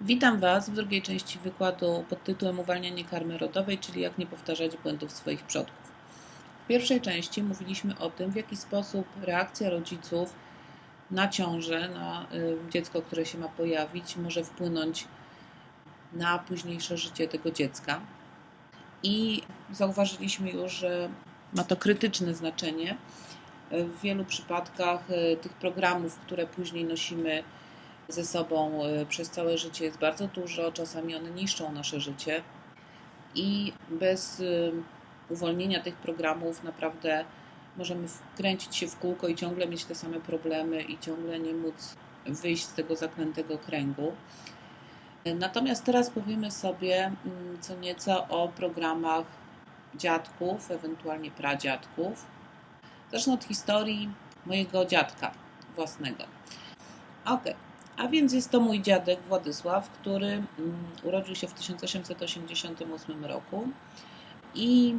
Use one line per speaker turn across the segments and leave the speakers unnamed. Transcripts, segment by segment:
Witam Was w drugiej części wykładu pod tytułem Uwalnianie karmy rodowej, czyli jak nie powtarzać błędów swoich przodków. W pierwszej części mówiliśmy o tym, w jaki sposób reakcja rodziców na ciążę, na y, dziecko, które się ma pojawić, może wpłynąć na późniejsze życie tego dziecka. I zauważyliśmy już, że ma to krytyczne znaczenie. W wielu przypadkach y, tych programów, które później nosimy ze sobą y, przez całe życie jest bardzo dużo, czasami one niszczą nasze życie i bez y, uwolnienia tych programów naprawdę możemy wkręcić się w kółko i ciągle mieć te same problemy i ciągle nie móc wyjść z tego zaklętego kręgu. Natomiast teraz powiemy sobie mm, co nieco o programach dziadków, ewentualnie pradziadków. Zacznę od historii mojego dziadka własnego. Ok, a więc jest to mój dziadek Władysław, który mm, urodził się w 1888 roku i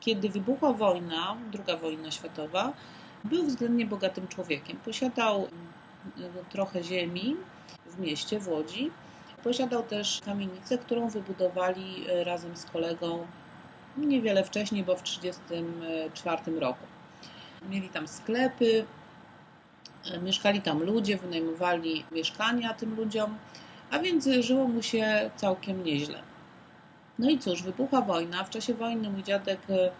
kiedy wybuchła wojna, druga wojna światowa, był względnie bogatym człowiekiem. Posiadał mm, trochę ziemi w mieście, w Łodzi. Posiadał też kamienicę, którą wybudowali e, razem z kolegą niewiele wcześniej, bo w 1934 roku. Mieli tam sklepy, Mieszkali tam ludzie, wynajmowali mieszkania tym ludziom, a więc żyło mu się całkiem nieźle. No i cóż, wybuchła wojna. W czasie wojny mój dziadek, e,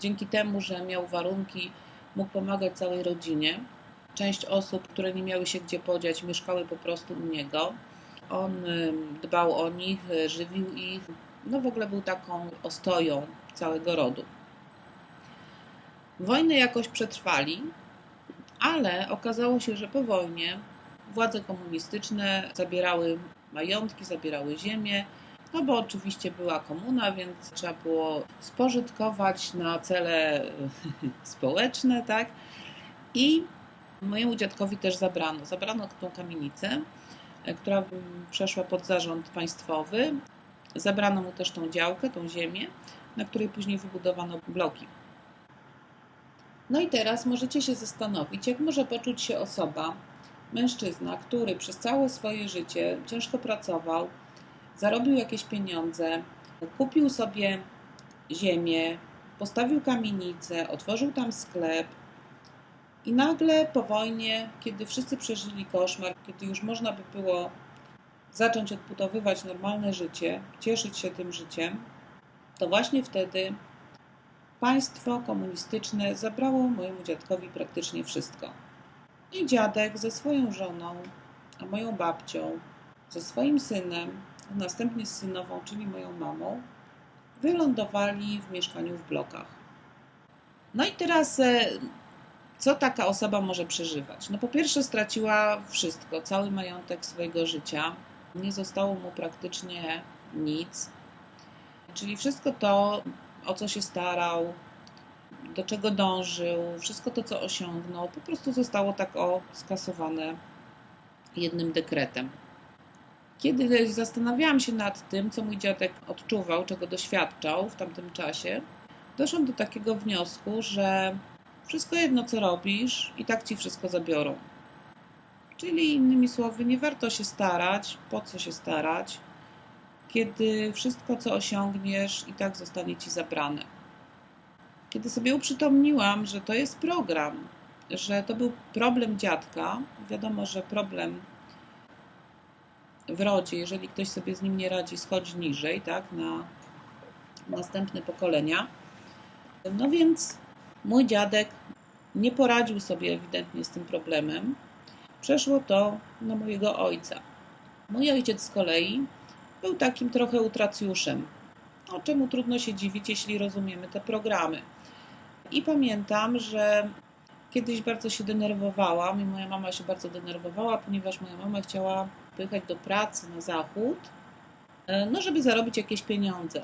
dzięki temu, że miał warunki, mógł pomagać całej rodzinie. Część osób, które nie miały się gdzie podziać, mieszkały po prostu u niego. On e, dbał o nich, e, żywił ich. No w ogóle był taką ostoją całego rodu. Wojnę jakoś przetrwali, ale okazało się, że po wojnie władze komunistyczne zabierały majątki, zabierały ziemię, no bo oczywiście była komuna, więc trzeba było spożytkować na cele społeczne, tak? I mojemu dziadkowi też zabrano. Zabrano tą kamienicę, która przeszła pod zarząd państwowy. Zabrano mu też tą działkę, tą ziemię, na której później wybudowano bloki. No i teraz możecie się zastanowić, jak może poczuć się osoba, mężczyzna, który przez całe swoje życie ciężko pracował, zarobił jakieś pieniądze, kupił sobie ziemię, postawił kamienicę, otworzył tam sklep i nagle po wojnie, kiedy wszyscy przeżyli koszmar, kiedy już można by było zacząć odbudowywać normalne życie, cieszyć się tym życiem, to właśnie wtedy Państwo komunistyczne zabrało mojemu dziadkowi praktycznie wszystko. I dziadek ze swoją żoną, a moją babcią, ze swoim synem, a następnie z synową, czyli moją mamą, wylądowali w mieszkaniu w blokach. No i teraz, e, co taka osoba może przeżywać? No po pierwsze straciła wszystko, cały majątek swojego życia. Nie zostało mu praktycznie nic. Czyli wszystko to, o co się starał, do czego dążył, wszystko to, co osiągnął, po prostu zostało tak o skasowane jednym dekretem. Kiedy zastanawiałam się nad tym, co mój dziadek odczuwał, czego doświadczał w tamtym czasie, doszłam do takiego wniosku, że wszystko jedno, co robisz, i tak ci wszystko zabiorą. Czyli innymi słowy, nie warto się starać, po co się starać, kiedy wszystko, co osiągniesz, i tak zostanie ci zabrane. Kiedy sobie uprzytomniłam, że to jest program, że to był problem dziadka, wiadomo, że problem w rodzie, jeżeli ktoś sobie z nim nie radzi, schodzi niżej, tak, na następne pokolenia. No więc mój dziadek nie poradził sobie ewidentnie z tym problemem. Przeszło to na mojego ojca. Mój ojciec z kolei był takim trochę utracjuszem. O czemu trudno się dziwić, jeśli rozumiemy te programy. I pamiętam, że kiedyś bardzo się denerwowałam i moja mama się bardzo denerwowała, ponieważ moja mama chciała pojechać do pracy na zachód, e, no żeby zarobić jakieś pieniądze.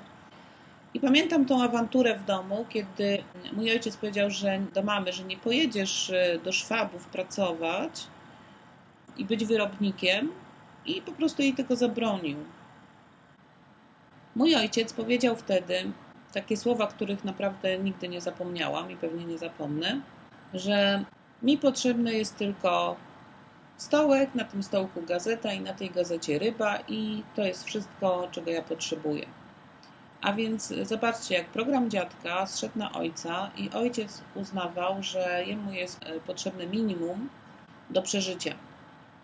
I pamiętam tą awanturę w domu, kiedy mój ojciec powiedział, że do mamy, że nie pojedziesz e, do Szwabów pracować i być wyrobnikiem, i po prostu jej tego zabronił. Mój ojciec powiedział wtedy takie słowa, których naprawdę nigdy nie zapomniałam i pewnie nie zapomnę, że mi potrzebne jest tylko stołek, na tym stołku gazeta i na tej gazecie ryba i to jest wszystko, czego ja potrzebuję. A więc zobaczcie, jak program dziadka zszedł na ojca i ojciec uznawał, że jemu jest e, potrzebne minimum do przeżycia.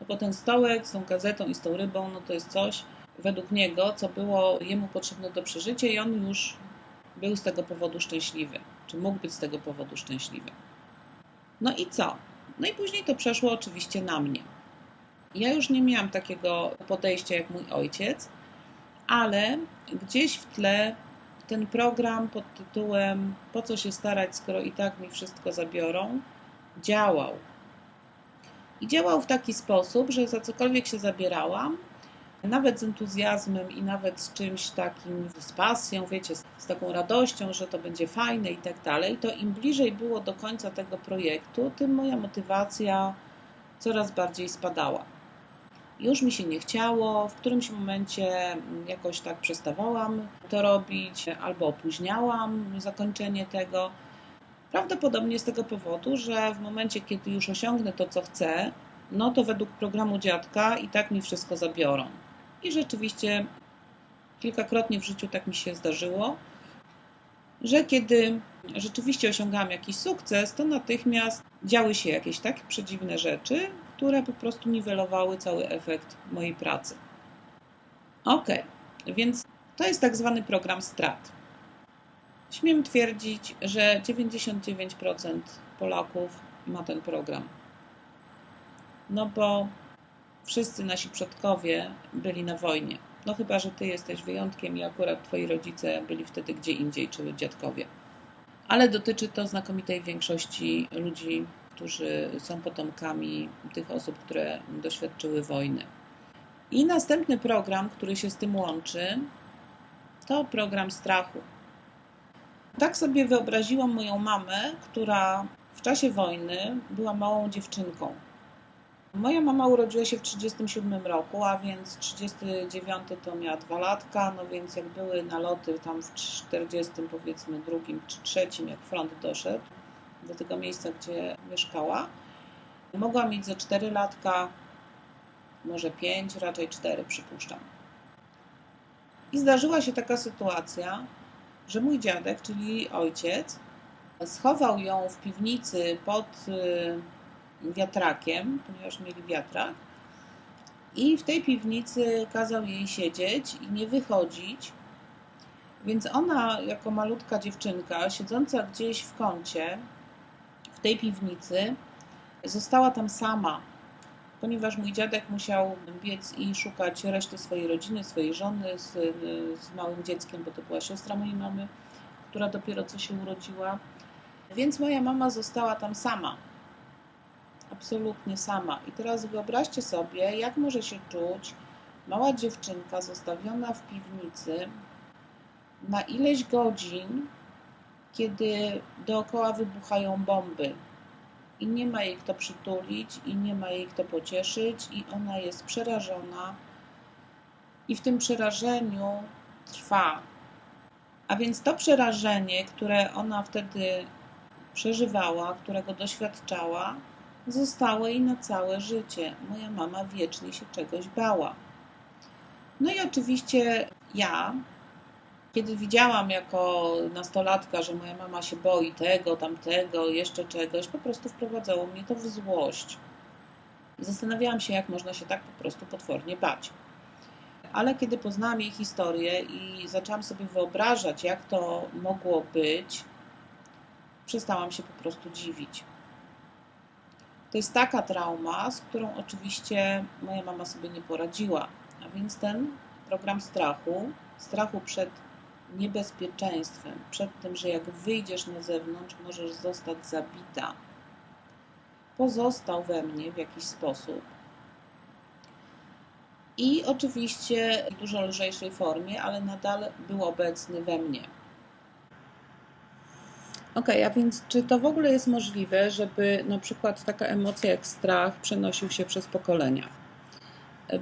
No bo ten stołek z tą gazetą i z tą rybą, no to jest coś według niego, co było jemu potrzebne do przeżycia i on już był z tego powodu szczęśliwy, czy mógł być z tego powodu szczęśliwy. No i co? No i później to przeszło oczywiście na mnie. Ja już nie miałam takiego podejścia jak mój ojciec, ale gdzieś w tle ten program pod tytułem Po co się starać, skoro i tak mi wszystko zabiorą, działał. I działał w taki sposób, że za cokolwiek się zabierałam, nawet z entuzjazmem i nawet z czymś takim, z pasją, wiecie, z taką radością, że to będzie fajne i tak dalej, to im bliżej było do końca tego projektu, tym moja motywacja coraz bardziej spadała. Już mi się nie chciało, w którymś momencie jakoś tak przestawałam to robić, albo opóźniałam zakończenie tego. Prawdopodobnie z tego powodu, że w momencie, kiedy już osiągnę to, co chcę, no to według programu dziadka i tak mi wszystko zabiorą. I rzeczywiście kilkakrotnie w życiu tak mi się zdarzyło, że kiedy rzeczywiście osiągałam jakiś sukces, to natychmiast działy się jakieś takie przedziwne rzeczy, które po prostu niwelowały cały efekt mojej pracy. Ok, więc to jest tak zwany program strat. Śmiem twierdzić, że 99% Polaków ma ten program. No bo wszyscy nasi przodkowie byli na wojnie. No chyba, że ty jesteś wyjątkiem i akurat twoi rodzice byli wtedy gdzie indziej, czy dziadkowie. Ale dotyczy to znakomitej większości ludzi, którzy są potomkami tych osób, które doświadczyły wojny. I następny program, który się z tym łączy, to program strachu. Tak sobie wyobraziłam moją mamę, która w czasie wojny była małą dziewczynką. Moja mama urodziła się w 1937 roku, a więc 39 to miała dwa latka, no więc jak były naloty tam w 40 powiedzmy drugim czy trzecim, jak front doszedł do tego miejsca, gdzie mieszkała, mogła mieć ze 4 latka, może 5, raczej 4 przypuszczam. I zdarzyła się taka sytuacja, że mój dziadek, czyli ojciec, schował ją w piwnicy pod y, wiatrakiem, ponieważ mieli wiatrak. I w tej piwnicy kazał jej siedzieć i nie wychodzić. Więc ona, jako malutka dziewczynka, siedząca gdzieś w kącie w tej piwnicy, została tam sama, ponieważ mój dziadek musiał biec i szukać reszty swojej rodziny, swojej żony z, z małym dzieckiem, bo to była siostra mojej mamy, która dopiero co się urodziła. Więc moja mama została tam sama absolutnie sama. I teraz wyobraźcie sobie, jak może się czuć mała dziewczynka zostawiona w piwnicy na ileś godzin, kiedy dookoła wybuchają bomby. I nie ma jej kto przytulić, i nie ma jej kto pocieszyć, i ona jest przerażona. I w tym przerażeniu trwa. A więc to przerażenie, które ona wtedy przeżywała, którego doświadczała, zostało jej na całe życie. Moja mama wiecznie się czegoś bała. No i oczywiście ja, kiedy widziałam jako nastolatka, że moja mama się boi tego, tamtego, jeszcze czegoś, po prostu wprowadzało mnie to w złość. Zastanawiałam się, jak można się tak po prostu potwornie bać. Ale kiedy poznałam jej historię i zaczęłam sobie wyobrażać, jak to mogło być, przestałam się po prostu dziwić. To jest taka trauma, z którą oczywiście moja mama sobie nie poradziła. A więc ten program strachu, strachu przed niebezpieczeństwem, przed tym, że jak wyjdziesz na zewnątrz, możesz zostać zabita, pozostał we mnie w jakiś sposób. I oczywiście w dużo lżejszej formie, ale nadal był obecny we mnie. Ok, a więc czy to w ogóle jest możliwe, żeby na przykład taka emocja jak strach przenosił się przez pokolenia?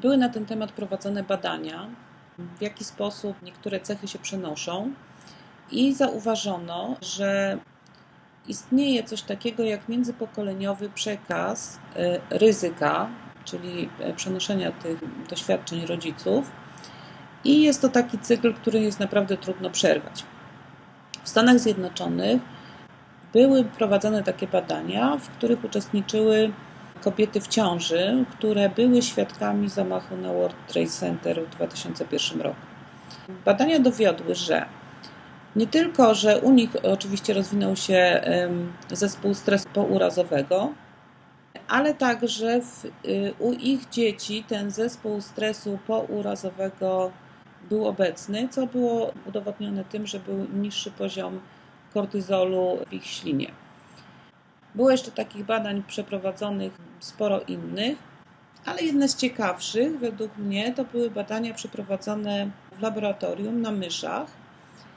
Były na ten temat prowadzone badania, w jaki sposób niektóre cechy się przenoszą, i zauważono, że istnieje coś takiego jak międzypokoleniowy przekaz y, ryzyka czyli e, przenoszenia tych doświadczeń rodziców. I jest to taki cykl, który jest naprawdę trudno przerwać. W Stanach Zjednoczonych były prowadzone takie badania, w których uczestniczyły kobiety w ciąży, które były świadkami zamachu na World Trade Center w 2001 roku. Badania dowiodły, że nie tylko, że u nich oczywiście rozwinął się zespół stresu pourazowego, ale także w, y, u ich dzieci ten zespół stresu pourazowego był obecny, co było udowodnione tym, że był niższy poziom kortyzolu w ich ślinie. Było jeszcze takich badań przeprowadzonych sporo innych, ale jedne z ciekawszych według mnie to były badania przeprowadzone w laboratorium na myszach,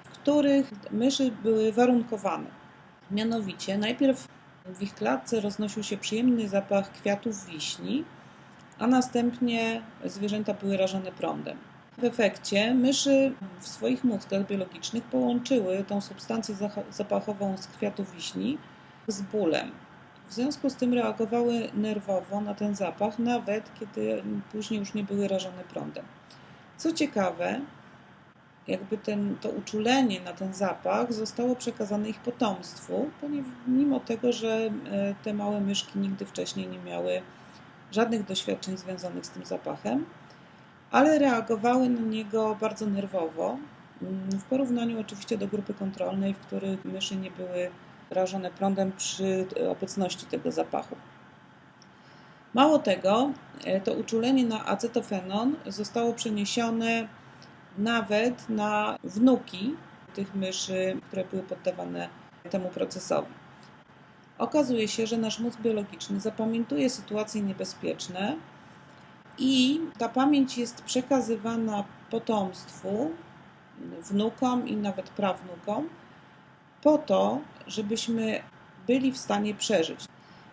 w których myszy były warunkowane. Mianowicie najpierw w ich klatce roznosił się przyjemny zapach kwiatów wiśni, a następnie zwierzęta były rażone prądem. W efekcie myszy w swoich mózgach biologicznych połączyły tą substancję zapachową z kwiatów wiśni z bólem. W związku z tym reagowały nerwowo na ten zapach, nawet kiedy później już nie były rażone prądem. Co ciekawe, jakby ten, to uczulenie na ten zapach zostało przekazane ich potomstwu, mimo tego, że e, te małe myszki nigdy wcześniej nie miały żadnych doświadczeń związanych z tym zapachem, ale reagowały na niego bardzo nerwowo, mm, w porównaniu oczywiście do grupy kontrolnej, w których myszy nie były rażone prądem przy obecności tego zapachu. Mało tego, e, to uczulenie na acetofenon zostało przeniesione nawet na wnuki tych myszy, które były poddawane temu procesowi. Okazuje się, że nasz mózg biologiczny zapamiętuje sytuacje niebezpieczne i ta pamięć jest przekazywana potomstwu, wnukom i nawet prawnukom, po to, żebyśmy byli w stanie przeżyć.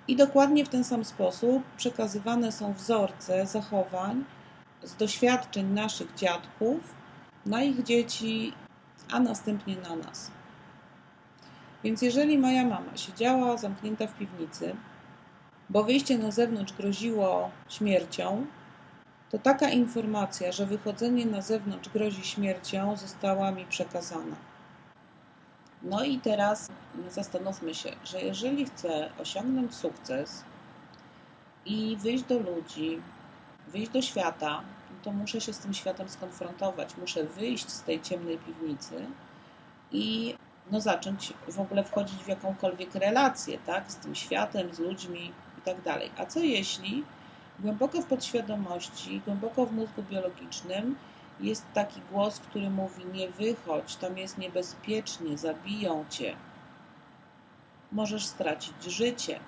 I dokładnie w ten sam sposób przekazywane są wzorce zachowań z doświadczeń naszych dziadków na ich dzieci, a następnie na nas. Więc jeżeli moja mama siedziała zamknięta w piwnicy, bo wyjście na zewnątrz groziło śmiercią, to taka informacja, że wychodzenie na zewnątrz grozi śmiercią, została mi przekazana. No i teraz zastanówmy się, że jeżeli chcę osiągnąć sukces i wyjść do ludzi, wyjść do świata, to muszę się z tym światem skonfrontować. Muszę wyjść z tej ciemnej piwnicy i no, zacząć w ogóle wchodzić w jakąkolwiek relację tak? z tym światem, z ludźmi i tak dalej. A co jeśli głęboko w podświadomości, głęboko w mózgu biologicznym jest taki głos, który mówi: Nie wychodź, tam jest niebezpiecznie, zabiją cię. Możesz stracić życie.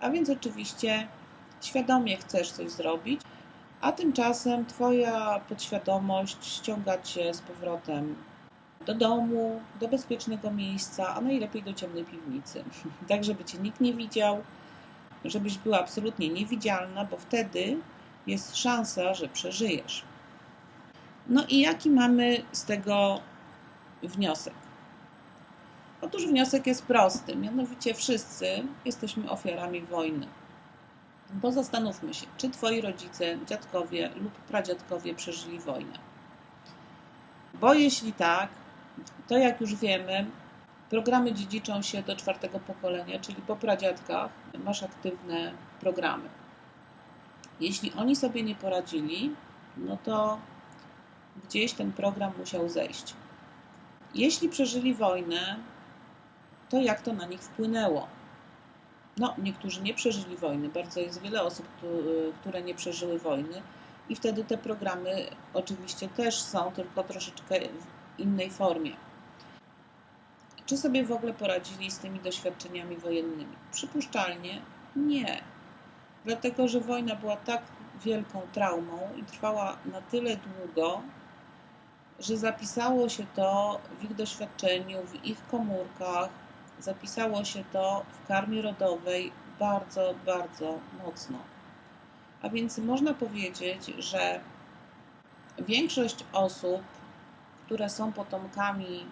A więc oczywiście świadomie chcesz coś zrobić, a tymczasem Twoja podświadomość ściąga Cię z powrotem do domu, do bezpiecznego miejsca, a najlepiej do ciemnej piwnicy. tak, żeby Cię nikt nie widział, żebyś była absolutnie niewidzialna, bo wtedy jest szansa, że przeżyjesz. No i jaki mamy z tego wniosek? Otóż wniosek jest prosty, mianowicie wszyscy jesteśmy ofiarami wojny. Bo zastanówmy się, czy twoi rodzice, dziadkowie lub pradziadkowie przeżyli wojnę. Bo jeśli tak, to jak już wiemy, programy dziedziczą się do czwartego pokolenia, czyli po pradziadkach masz aktywne programy. Jeśli oni sobie nie poradzili, no to gdzieś ten program musiał zejść. Jeśli przeżyli wojnę, to jak to na nich wpłynęło? No, niektórzy nie przeżyli wojny. Bardzo jest wiele osób, które nie przeżyły wojny, i wtedy te programy oczywiście też są, tylko troszeczkę w innej formie. Czy sobie w ogóle poradzili z tymi doświadczeniami wojennymi? Przypuszczalnie nie. Dlatego, że wojna była tak wielką traumą i trwała na tyle długo, że zapisało się to w ich doświadczeniu, w ich komórkach, zapisało się to w karmie rodowej bardzo, bardzo mocno. A więc można powiedzieć, że większość osób, które są potomkami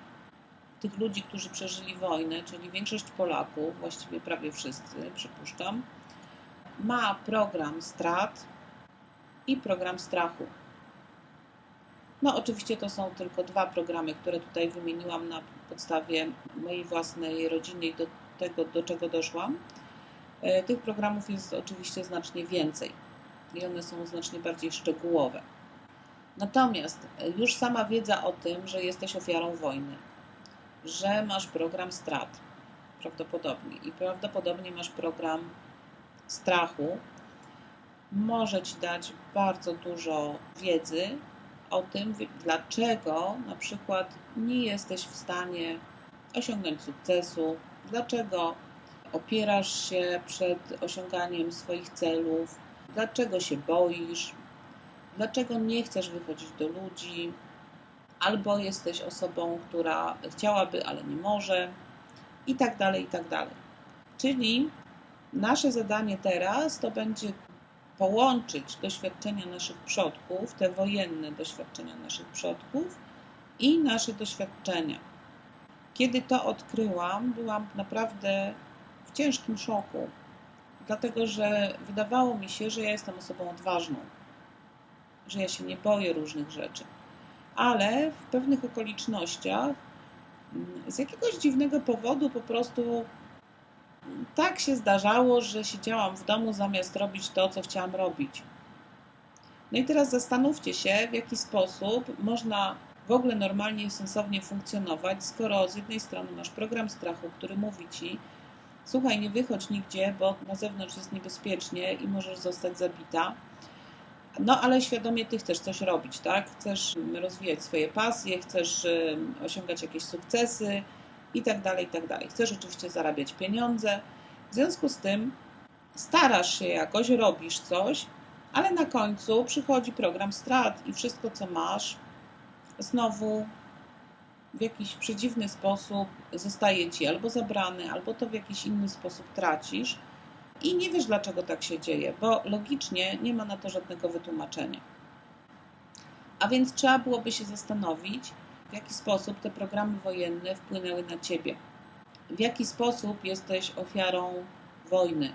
tych ludzi, którzy przeżyli wojnę, czyli większość Polaków, właściwie prawie wszyscy, przypuszczam, ma program strat i program strachu. No, oczywiście to są tylko dwa programy, które tutaj wymieniłam na podstawie mojej własnej rodziny i do tego, do czego doszłam. E, tych programów jest oczywiście znacznie więcej i one są znacznie bardziej szczegółowe. Natomiast już sama wiedza o tym, że jesteś ofiarą wojny, że masz program strat, prawdopodobnie, i prawdopodobnie masz program strachu, może Ci dać bardzo dużo wiedzy o tym, dlaczego na przykład nie jesteś w stanie osiągnąć sukcesu, dlaczego opierasz się przed osiąganiem swoich celów, dlaczego się boisz, dlaczego nie chcesz wychodzić do ludzi, albo jesteś osobą, która chciałaby, ale nie może, i tak dalej, i tak dalej. Czyli nasze zadanie teraz to będzie połączyć doświadczenia naszych przodków, te wojenne doświadczenia naszych przodków i nasze doświadczenia. Kiedy to odkryłam, byłam naprawdę w ciężkim szoku, dlatego że wydawało mi się, że ja jestem osobą odważną, że ja się nie boję różnych rzeczy. Ale w pewnych okolicznościach, mm, z jakiegoś dziwnego powodu, po prostu tak się zdarzało, że siedziałam w domu zamiast robić to, co chciałam robić. No i teraz zastanówcie się, w jaki sposób można w ogóle normalnie i sensownie funkcjonować, skoro z jednej strony masz program strachu, który mówi ci, słuchaj, nie wychodź nigdzie, bo na zewnątrz jest niebezpiecznie i możesz zostać zabita. No, ale świadomie ty chcesz coś robić, tak? Chcesz rozwijać swoje pasje, chcesz osiągać jakieś sukcesy, i tak dalej, i tak dalej. Chcesz oczywiście zarabiać pieniądze. W związku z tym starasz się jakoś, robisz coś, ale na końcu przychodzi program strat i wszystko, co masz, znowu w jakiś przedziwny sposób zostaje ci albo zabrany, albo to w jakiś inny sposób tracisz. I nie wiesz, dlaczego tak się dzieje, bo logicznie nie ma na to żadnego wytłumaczenia. A więc trzeba byłoby się zastanowić, w jaki sposób te programy wojenne wpłynęły na ciebie. W jaki sposób jesteś ofiarą wojny.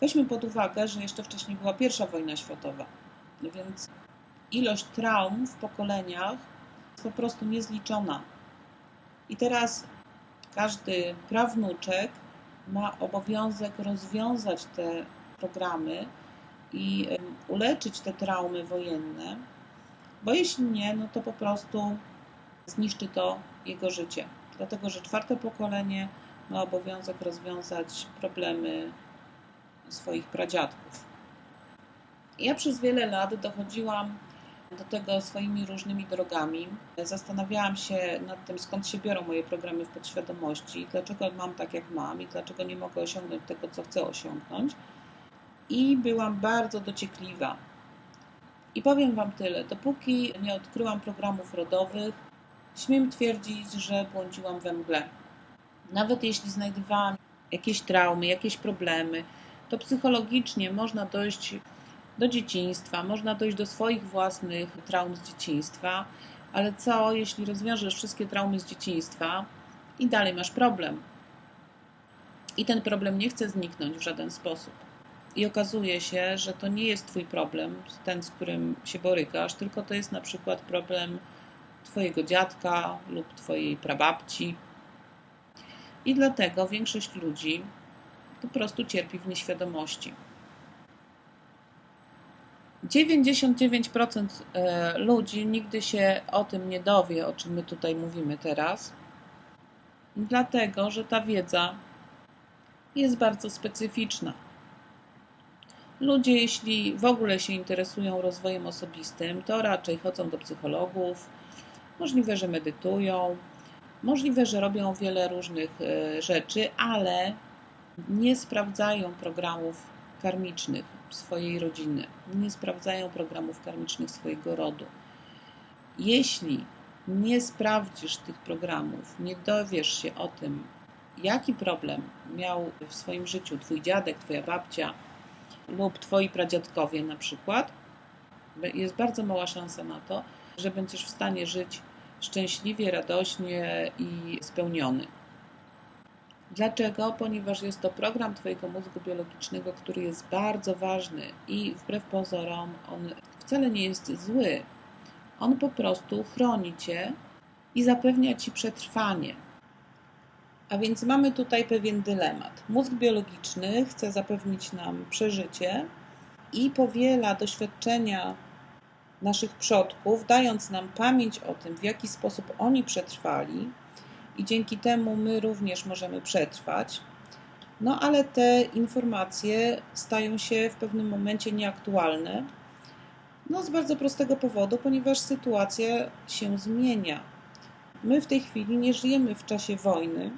Weźmy pod uwagę, że jeszcze wcześniej była pierwsza wojna światowa, więc ilość traum w pokoleniach jest po prostu niezliczona. I teraz każdy prawnuczek ma obowiązek rozwiązać te programy i uleczyć te traumy wojenne, bo jeśli nie, no to po prostu zniszczy to jego życie. Dlatego, że czwarte pokolenie ma obowiązek rozwiązać problemy swoich pradziadków. Ja przez wiele lat dochodziłam do tego swoimi różnymi drogami. Zastanawiałam się nad tym, skąd się biorą moje programy w podświadomości, dlaczego mam tak, jak mam i dlaczego nie mogę osiągnąć tego, co chcę osiągnąć. I byłam bardzo dociekliwa i powiem Wam tyle, dopóki nie odkryłam programów rodowych, śmiem twierdzić, że błądziłam we mgle. Nawet jeśli znajdowałam jakieś traumy, jakieś problemy, to psychologicznie można dojść do dzieciństwa, można dojść do swoich własnych traum z dzieciństwa, ale co jeśli rozwiążesz wszystkie traumy z dzieciństwa i dalej masz problem? I ten problem nie chce zniknąć w żaden sposób i okazuje się, że to nie jest Twój problem, ten, z którym się borykasz, tylko to jest na przykład problem Twojego dziadka lub Twojej prababci. I dlatego większość ludzi po prostu cierpi w nieświadomości. 99% e, ludzi nigdy się o tym nie dowie, o czym my tutaj mówimy teraz, dlatego że ta wiedza jest bardzo specyficzna. Ludzie, jeśli w ogóle się interesują rozwojem osobistym, to raczej chodzą do psychologów, możliwe, że medytują, możliwe, że robią wiele różnych e, rzeczy, ale nie sprawdzają programów karmicznych swojej rodziny, nie sprawdzają programów karmicznych swojego rodu. Jeśli nie sprawdzisz tych programów, nie dowiesz się o tym, jaki problem miał w swoim życiu Twój dziadek, Twoja babcia, lub twoi pradziadkowie na przykład, jest bardzo mała szansa na to, że będziesz w stanie żyć szczęśliwie, radośnie i spełniony. Dlaczego? Ponieważ jest to program Twojego mózgu biologicznego, który jest bardzo ważny i wbrew pozorom on wcale nie jest zły. On po prostu chroni Cię i zapewnia Ci przetrwanie. A więc mamy tutaj pewien dylemat. Mózg biologiczny chce zapewnić nam przeżycie i powiela doświadczenia naszych przodków, dając nam pamięć o tym, w jaki sposób oni przetrwali, i dzięki temu my również możemy przetrwać. No ale te informacje stają się w pewnym momencie nieaktualne. No z bardzo prostego powodu, ponieważ sytuacja się zmienia. My w tej chwili nie żyjemy w czasie wojny.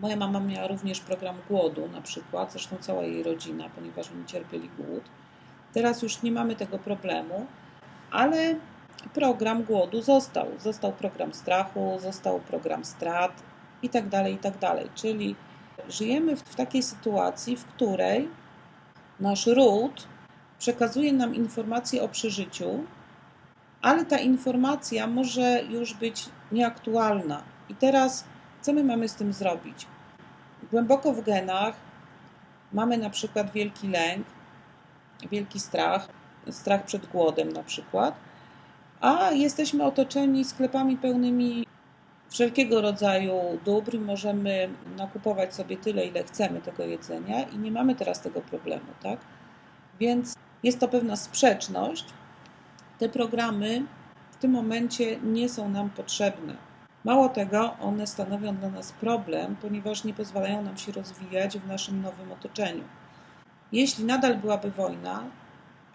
Moja mama miała również program głodu, na przykład, zresztą cała jej rodzina, ponieważ oni cierpieli głód. Teraz już nie mamy tego problemu, ale program głodu został. Został program strachu, został program strat i tak dalej, i tak. Czyli żyjemy w takiej sytuacji, w której nasz ród przekazuje nam informacje o przeżyciu, ale ta informacja może już być nieaktualna. I teraz, co my mamy z tym zrobić? Głęboko w genach mamy na przykład wielki lęk, wielki strach, strach przed głodem na przykład a jesteśmy otoczeni sklepami pełnymi wszelkiego rodzaju dóbr, możemy nakupować sobie tyle, ile chcemy tego jedzenia i nie mamy teraz tego problemu, tak? Więc jest to pewna sprzeczność. Te programy w tym momencie nie są nam potrzebne. Mało tego, one stanowią dla nas problem, ponieważ nie pozwalają nam się rozwijać w naszym nowym otoczeniu. Jeśli nadal byłaby wojna,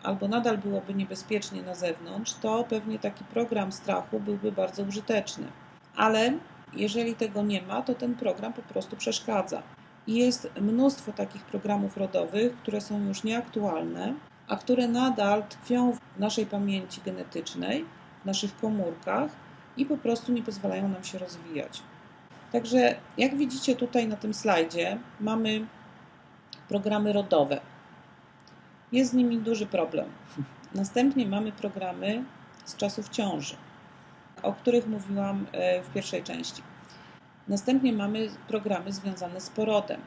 albo nadal byłoby niebezpiecznie na zewnątrz, to pewnie taki program strachu byłby bardzo użyteczny. Ale jeżeli tego nie ma, to ten program po prostu przeszkadza. I jest mnóstwo takich programów rodowych, które są już nieaktualne, a które nadal tkwią w naszej pamięci genetycznej, w naszych komórkach i po prostu nie pozwalają nam się rozwijać. Także, jak widzicie tutaj na tym slajdzie, mamy programy rodowe. Jest z nimi duży problem. Następnie mamy programy z czasów ciąży, o których mówiłam e, w pierwszej części. Następnie mamy programy związane z porodem.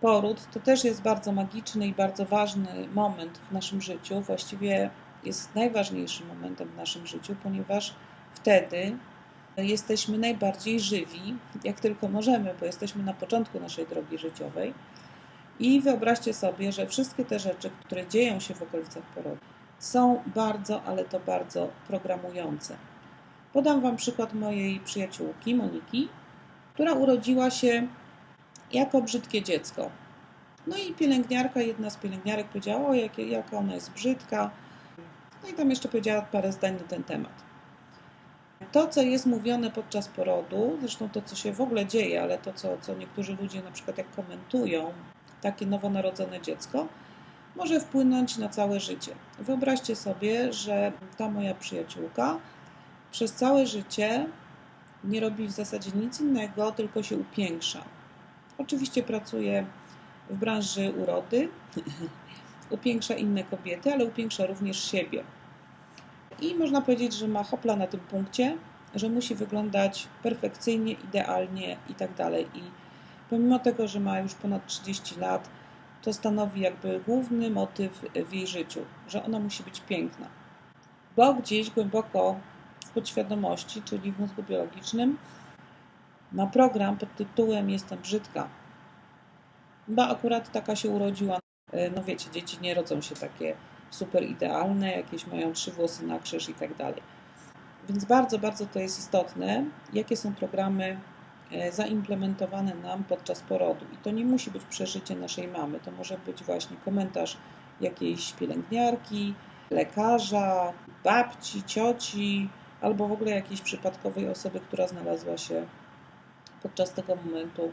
Poród to też jest bardzo magiczny i bardzo ważny moment w naszym życiu. Właściwie jest najważniejszym momentem w naszym życiu, ponieważ wtedy jesteśmy najbardziej żywi, jak tylko możemy, bo jesteśmy na początku naszej drogi życiowej i wyobraźcie sobie, że wszystkie te rzeczy, które dzieją się w okolicach porodu, są bardzo, ale to bardzo programujące. Podam Wam przykład mojej przyjaciółki, Moniki, która urodziła się jako brzydkie dziecko. No i pielęgniarka, jedna z pielęgniarek powiedziała, o jak, jaka ona jest brzydka. No i tam jeszcze powiedziała parę zdań na ten temat. To, co jest mówione podczas porodu, zresztą to, co się w ogóle dzieje, ale to, co, co niektórzy ludzie na przykład jak komentują takie nowonarodzone dziecko może wpłynąć na całe życie. Wyobraźcie sobie, że ta moja przyjaciółka przez całe życie nie robi w zasadzie nic innego, tylko się upiększa. Oczywiście pracuje w branży urody, upiększa inne kobiety, ale upiększa również siebie. I można powiedzieć, że ma hopla na tym punkcie, że musi wyglądać perfekcyjnie, idealnie i tak dalej. I Pomimo tego, że ma już ponad 30 lat, to stanowi jakby główny motyw w jej życiu, że ona musi być piękna. Bo gdzieś głęboko w podświadomości, czyli w mózgu biologicznym, ma program pod tytułem Jestem brzydka. Bo akurat taka się urodziła. No wiecie, dzieci nie rodzą się takie super idealne, jakieś mają trzy włosy na krzyż i tak dalej. Więc bardzo, bardzo to jest istotne, jakie są programy E, zaimplementowane nam podczas porodu. I to nie musi być przeżycie naszej mamy, to może być właśnie komentarz jakiejś pielęgniarki, lekarza, babci, cioci, albo w ogóle jakiejś przypadkowej osoby, która znalazła się podczas tego momentu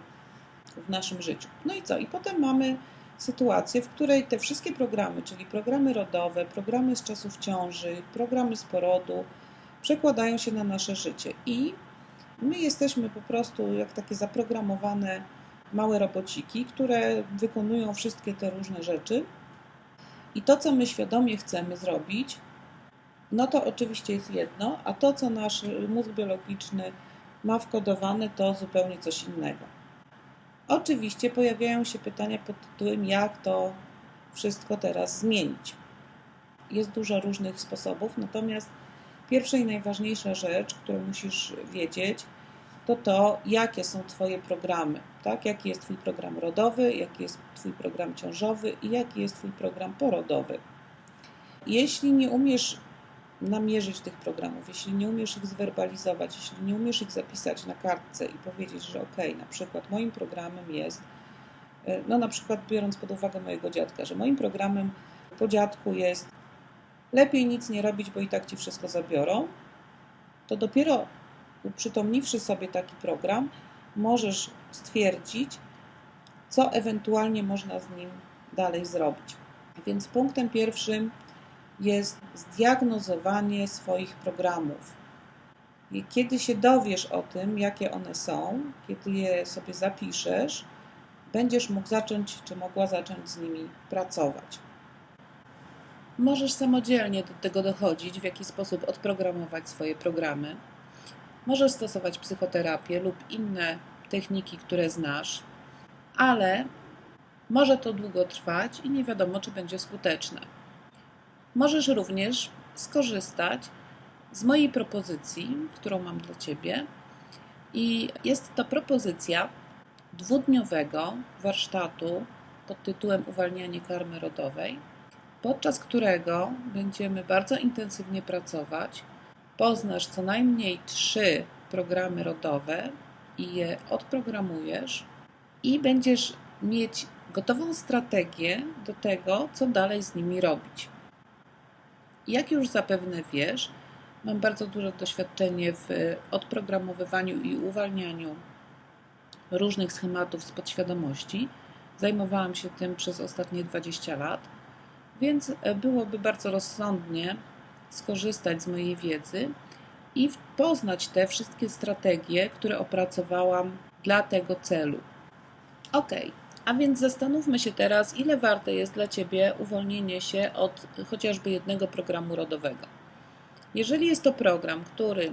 w naszym życiu. No i co? I potem mamy sytuację, w której te wszystkie programy, czyli programy rodowe, programy z czasów ciąży, programy z porodu, przekładają się na nasze życie i My jesteśmy po prostu jak takie zaprogramowane małe robociki, które wykonują wszystkie te różne rzeczy. I to, co my świadomie chcemy zrobić, no to oczywiście jest jedno, a to, co nasz mózg biologiczny ma wkodowane, to zupełnie coś innego. Oczywiście pojawiają się pytania pod tytułem, jak to wszystko teraz zmienić. Jest dużo różnych sposobów, natomiast pierwsza i najważniejsza rzecz, którą musisz wiedzieć, to to, jakie są Twoje programy, tak? Jaki jest Twój program rodowy, jaki jest Twój program ciążowy i jaki jest Twój program porodowy. Jeśli nie umiesz namierzyć tych programów, jeśli nie umiesz ich zwerbalizować, jeśli nie umiesz ich zapisać na kartce i powiedzieć, że ok, na przykład moim programem jest, e, no na przykład biorąc pod uwagę mojego dziadka, że moim programem po dziadku jest lepiej nic nie robić, bo i tak ci wszystko zabiorą, to dopiero uprzytomniwszy sobie taki program, możesz stwierdzić, co ewentualnie można z nim dalej zrobić. Więc punktem pierwszym jest zdiagnozowanie swoich programów. I kiedy się dowiesz o tym, jakie one są, kiedy je sobie zapiszesz, będziesz mógł zacząć, czy mogła zacząć z nimi pracować. Możesz samodzielnie do tego dochodzić, w jaki sposób odprogramować swoje programy. Możesz stosować psychoterapię lub inne techniki, które znasz, ale może to długo trwać i nie wiadomo, czy będzie skuteczne. Możesz również skorzystać z mojej propozycji, którą mam dla Ciebie. I jest to propozycja dwudniowego warsztatu pod tytułem Uwalnianie karmy rodowej, podczas którego będziemy bardzo intensywnie pracować. Poznasz co najmniej trzy programy rodowe i je odprogramujesz, i będziesz mieć gotową strategię do tego, co dalej z nimi robić. Jak już zapewne wiesz, mam bardzo duże doświadczenie w odprogramowywaniu i uwalnianiu różnych schematów z podświadomości. Zajmowałam się tym przez ostatnie 20 lat, więc byłoby bardzo rozsądnie skorzystać z mojej wiedzy i poznać te wszystkie strategie, które opracowałam dla tego celu. Ok, a więc zastanówmy się teraz, ile warte jest dla Ciebie uwolnienie się od chociażby jednego programu rodowego. Jeżeli jest to program, który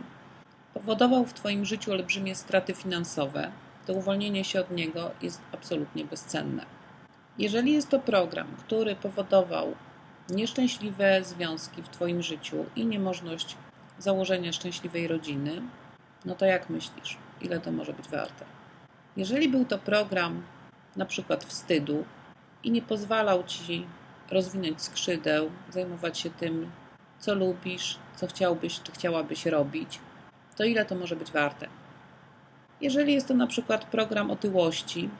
powodował w Twoim życiu olbrzymie straty finansowe, to uwolnienie się od niego jest absolutnie bezcenne. Jeżeli jest to program, który powodował nieszczęśliwe związki w Twoim życiu i niemożność założenia szczęśliwej rodziny, no to jak myślisz, ile to może być warte? Jeżeli był to program na przykład wstydu i nie pozwalał ci rozwinąć skrzydeł, zajmować się tym, co lubisz, co chciałbyś czy chciałabyś robić, to ile to może być warte? Jeżeli jest to na przykład program otyłości,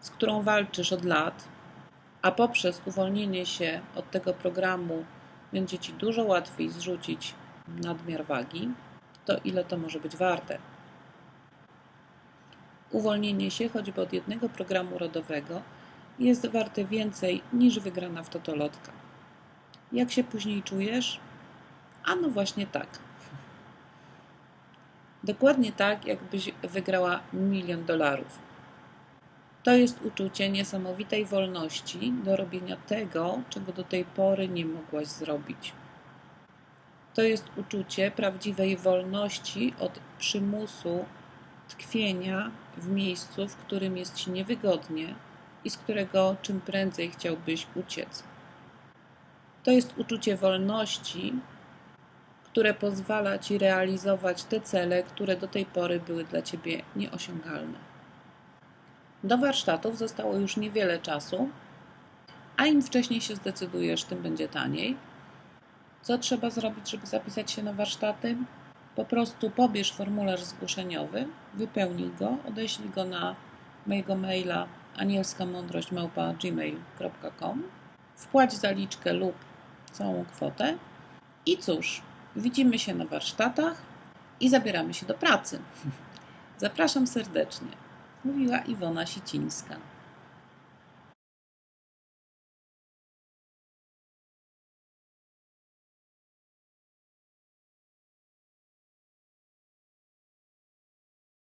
z którą walczysz od lat, a poprzez uwolnienie się od tego programu będzie ci dużo łatwiej zrzucić nadmiar wagi, to ile to może być warte? Uwolnienie się choćby od jednego programu rodowego jest warte więcej niż wygrana w totolotka. Jak się później czujesz? A no właśnie tak. Dokładnie tak, jakbyś wygrała milion dolarów. To jest uczucie niesamowitej wolności do robienia tego, czego do tej pory nie mogłaś zrobić. To jest uczucie prawdziwej wolności od przymusu tkwienia w miejscu, w którym jest ci niewygodnie i z którego czym prędzej chciałbyś uciec. To jest uczucie wolności, które pozwala ci realizować te cele, które do tej pory były dla ciebie nieosiągalne. Do warsztatów zostało już niewiele czasu, a im wcześniej się zdecydujesz, tym będzie taniej. Co trzeba zrobić, żeby zapisać się na warsztaty? Po prostu pobierz formularz zgłoszeniowy, wypełnij go, odeślij go na mojego maila anielskamądrość.gmail.com wpłać zaliczkę lub całą kwotę i cóż, widzimy się na warsztatach i zabieramy się do pracy. Zapraszam serdecznie. Mówiła Iwona Sicińska.